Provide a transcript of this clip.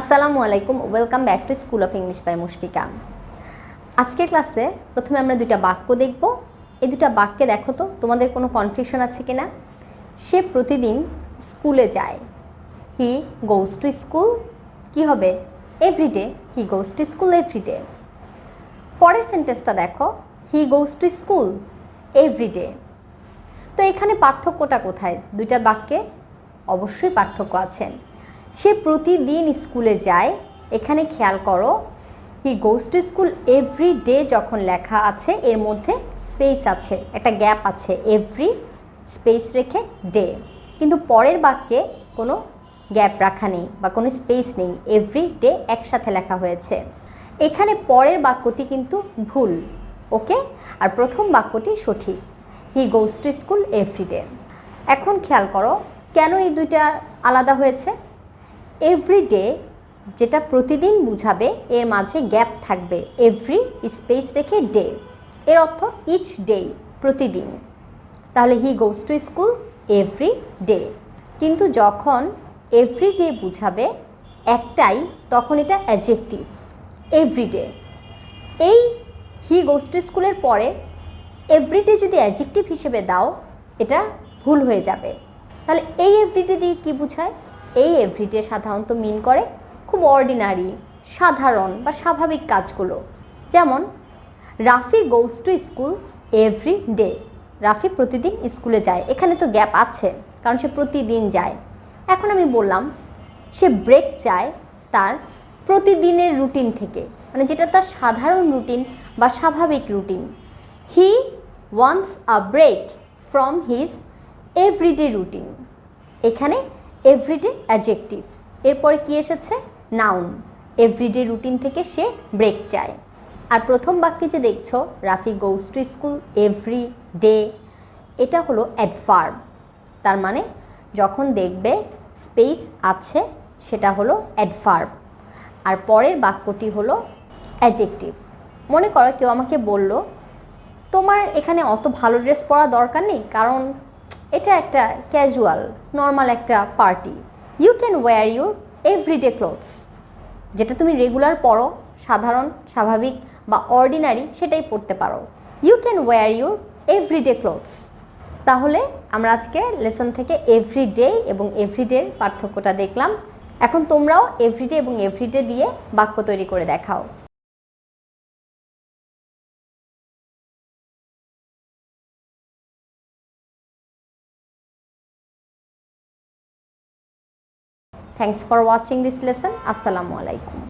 আসসালামু আলাইকুম, welcome back to school of English by Mushfika. আজকের ক্লাসে প্রথমে আমরা দুইটা বাক্য দেখব। এই দুটা বাক্যে দেখো তো, তোমাদের কোনো কনফিউশন আছে কিনা? সে প্রতিদিন স্কুলে যায়। হি গোজ টু স্কুল কি হবে? Everyday he goes to school everyday পরের সেন্টেন্সটা দেখো। He goes to school everyday তো এখানে পার্থক্যটা কোথায়? দুইটা বাক্যে অবশ্যই পার্থক্য আছে। সে প্রতিদিন স্কুলে যায়। এখানে খেয়াল করো he goes to school every day যখন লেখা আছে, এর মধ্যে স্পেস আছে, একটা গ্যাপ আছে এভরি স্পেস রেখে ডে কিন্তু পরের বাক্যে কোনো গ্যাপ রাখা নেই বা কোনো স্পেস নেই এভরি ডে একসাথে লেখা হয়েছে। এখানে পরের বাক্যটি কিন্তু ভুল ওকে আর প্রথম বাক্যটি সঠিক he goes to school everyday এখন খেয়াল করো, কেন এই দুইটা আলাদা হয়েছে? এভরিডে যেটা প্রতিদিন বুঝাবে, এর মাঝে গ্যাপ থাকবে। এভরি স্পেস রেখে ডে এর অর্থ ইচ ডে প্রতিদিন। তাহলে he goes to school every day কিন্তু যখন এভরি ডে বুঝাবে, একটাই, তখন এটা অ্যাজেক্টিভ এভরিডে এই হি গোজ টু স্কুলের পরে এভরিডে যদি অ্যাজেক্টিভ হিসেবে দাও, এটা ভুল হয়ে যাবে। তাহলে এই এভরিডে দিয়ে কী বোঝায়? এই এভরিডে সাধারণত মিন করে খুব অর্ডিনারি সাধারণ বা স্বাভাবিক কাজগুলো। যেমন, Rafi goes to school every day Rafi প্রতিদিন স্কুলে যায়। এখানে তো গ্যাপ আছে, কারণ সে প্রতিদিন যায়। এখন আমি বললাম, সে ব্রেক চায় তার প্রতিদিনের রুটিন থেকে। মানে যেটা তার সাধারণ রুটিন বা স্বাভাবিক routine he wants a break from his everyday routine এখানে এভরিডে অ্যাজেক্টিভ এরপরে কি এসেছে? নাউন এভরিডে রুটিন থেকে সে ব্রেক চায়। আর প্রথম বাক্যে যে দেখছ, Rafi to school every day এটা হলো অ্যাডভার্ব তার মানে যখন দেখবে স্পেস আছে, সেটা হলো অ্যাডভার্ব আর পরের বাক্যটি হলো অ্যাজেক্টিভ মনে করো কেউ আমাকে বলল, তোমার এখানে অত ভালো ড্রেস পরা দরকার নেই, কারণ এটা একটা ক্যাজুয়াল নর্মাল একটা party you can wear your everyday clothes যেটা তুমি রেগুলার পরো, সাধারণ, স্বাভাবিক বা অর্ডিনারি সেটাই পরতে পারো। You can wear your everyday clothes তাহলে আমরা আজকে লেসন থেকে এভরিডে এবং এভরিডের পার্থক্যটা দেখলাম। এখন তোমরাও এভরিডে এবং এভরিডে দিয়ে বাক্য তৈরি করে দেখাও। Thanks for watching this lesson. Assalamualaikum.